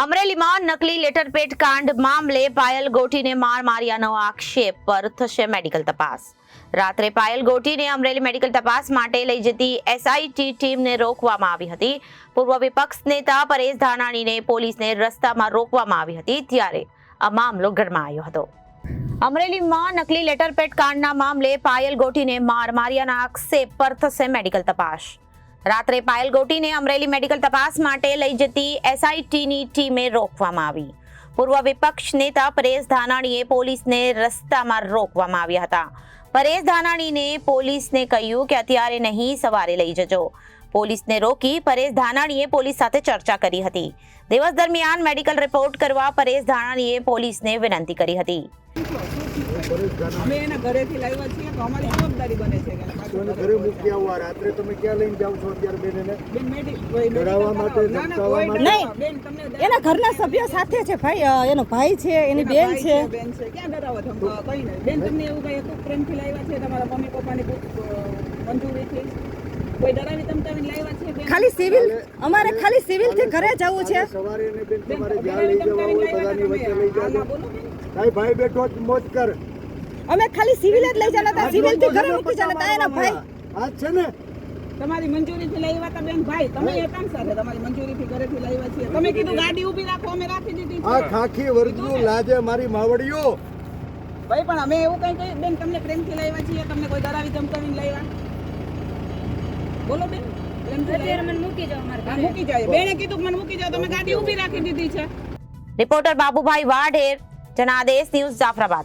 અમરેલીમાં નકલી લેટરપેટ કાંડ મામલે પાયલ ગોટીને માર માર્યાનો આક્ષેપ પર થશે મેડિકલ તપાસ. રાત્રે પાયલ ગોટીને અમરેલી મેડિકલ તપાસ માટે લઈ જતી એસઆઈટી ટીમને રોકવામાં આવી હતી. પૂર્વ વિપક્ષ નેતા પરેશ ધાનાણીને પોલીસને રસ્તામાં રોકવામાં આવી હતી ત્યારે આ મામલો ગરમાયો હતો. અમરેલીમાં નકલી લેટરપેટ કાંડના મામલે પાયલ ગોટીને માર માર્યાના આક્ષેપ પર થશે મેડિકલ તપાસ. રાત્રે પાયલ ગોટીને અમરેલી મેડિકલ તપાસ માટે લઈ જતી એસઆઈટીની ટીમે રોકવામાં આવી. પૂર્વ વિપક્ષ નેતા પરેશ ધાનાણીએ પોલીસને રસ્તામાં રોકવામાં આવ્યા હતા. પરેશ ધાનાણીને પોલીસને કહ્યું કે, અત્યારે નહીં, સવારે લઈ જજો. પોલીસને રોકી પરેશ ધાનાણીએ પોલીસ સાથે ચર્ચા કરી હતી. દિવસ દરમિયાન મેડિકલ રિપોર્ટ કરવા પરેશ ધાનાણીએ પોલીસને વિનંતી કરી હતી. અમે એના ઘરેથી લાવ્યા છીએ તો અમારી જવાબદારી બને છે કે એને પાછું મને ઘરે મૂકી આવવા રાત્રે તમે ક્યાં લઈને જાઓ છો અત્યારે બેન એને બેન મેડિકલ માટે, ના, ના, ધમકાવવા કોઈ માટે? ડરાવવા. બેન તમને ડરાવવા એના ઘરના સભ્યો સાથે છે ભાઈ એનો ભાઈ છે એની બેન છે. બેન છે. ક્યાં ડરાવવા ધમકાવવા? કંઈ નહીં. બેન તમને એવું કઈ પ્રેમથી લાવ્યા છે? તમારા મમ્મી પપ્પાની ખૂબ, અ, ખાલી સિવિલ અમારે ખાલી સિવિલથી ઘરે જવું છે. સવારે ને બેન તમારે જ્યાં લઈ જવા હોય બધાની વચ્ચે લઈ જાજો. બોલો ભાઈ બેઠો જ મોજ કર. અમે ખાલી સિવિલ જ લઈ જવાના હતા. સિવિલથી ઘરે મૂકી જવાના હતા. એના ભાઈ આ છે ને? તમારી મંજૂરીથી લઈ આવ્યા બેન ભાઈ. તમે એ કામ સાથે તમારી મંજૂરીથી ઘરેથી આવ્યા છીએ. તમે કીધું ગાડી ઊભી રાખો અમે રાખી દીધી આ ખાખી વર્ગનું લાજે મારી માવડીઓ. ભાઈ પણ અમે એવું કઈ બેન તમને પ્રેમથી આવ્યા છીએ. તમને કોઈ ડરાવી ધમકાવીને લાવ્યા બોલો બેન? મૂકી જાય બેને કીધું મને મૂકી જાવ તમે ગાડી ઊભી રાખી દીધી છે. Reporter Babubhai Vadher Janadesh news Jafrabad.